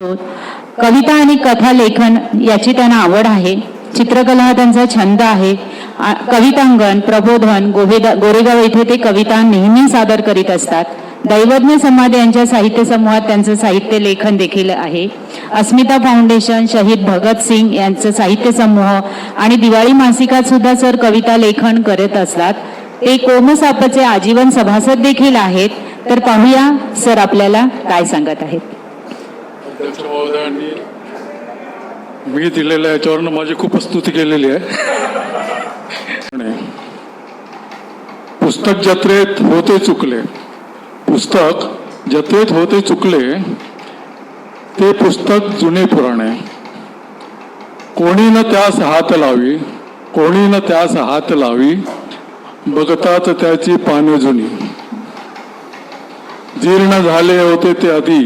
कविता आणि कथा लेखन याची त्यांना आवड आहे. चित्रकला हा त्यांचा छंद आहे. कवितांगण प्रबोधन गोवेदा गोरेगाव येथे ते कविता नेहमी सादर करीत असतात. दैवज्ञ समाज यांच्या साहित्य समूहात त्यांचं साहित्य लेखन देखील आहे. अस्मिता फाउंडेशन शहीद भगत सिंग यांचं साहित्य समूह आणि दिवाळी मासिकात सुद्धा सर कविता लेखन करत असतात. ते कोमसापचे आजीवन सभासद देखील आहेत. तर पाहूया सर आपल्याला काय सांगत आहेत. अध्यक्ष महोदयांनी मी दिलेल्या याच्यावरनं माझी खूप स्तुती केलेली आहे. पुस्तक जत्रेत होते चुकले. पुस्तक जत्रेत होते चुकले ते पुस्तक जुने पुराणे. कोणी न त्यास हात लावी कोणी न त्यास हात लावी बघतात त्याची पाने जुनी. जीर्ण झाले होते ते आधी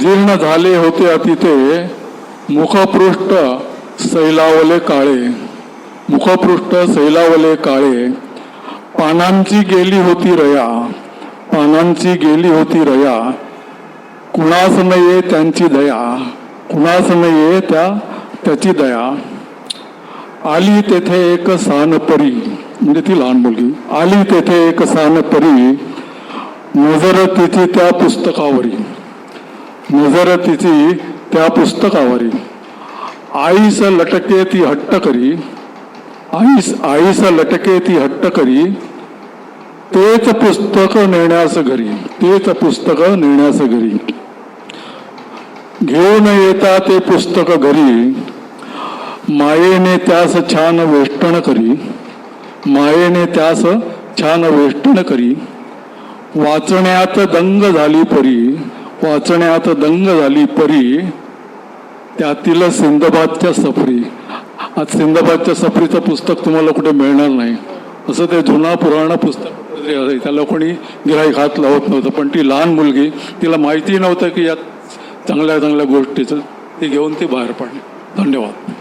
जीर्ण झाले होते अतिथे मुखपृष्ठ सैलावले काळे. मुखपृष्ठ सैलावले काळे. पानांची गेली होती रया पानांची गेली होती रया. कुणास न ये त्यांची दया कुणास न ये त्या त्याची दया. आली तेथे एक सानपरी म्हणजे ती लहान मुलगी. आली तेथे एक सानपरी नजर तिची त्या पुस्तकावरी. नजर तिची त्या पुस्तकावरी. आईस लटके ती हट्ट करी. आईस आईस लटके ती हट्ट करी. तेच पुस्तक नेण्यास घरी. तेच पुस्तक नेण्यास घरी. घेऊन येता ते पुस्तक घरी. मायेने त्यास छान वेष्टण करी. मायेने त्यास छान वेष्टण करी. वाचण्यात दंग झाली परी. वाचण्यात दंग झाली परी त्यातील सिंदबादच्या सफरी. आज सिंदबादच्या सफरीचं पुस्तक तुम्हाला कुठे मिळणार नाही. असं ते जुना पुराण पुस्तक त्याला कोणी गिराईक हात लावत नव्हतं पण ती लहान मुलगी तिला माहिती नव्हतं की यात चांगल्या चांगल्या गोष्टीचं ती घेऊन ती बाहेर पडली. धन्यवाद.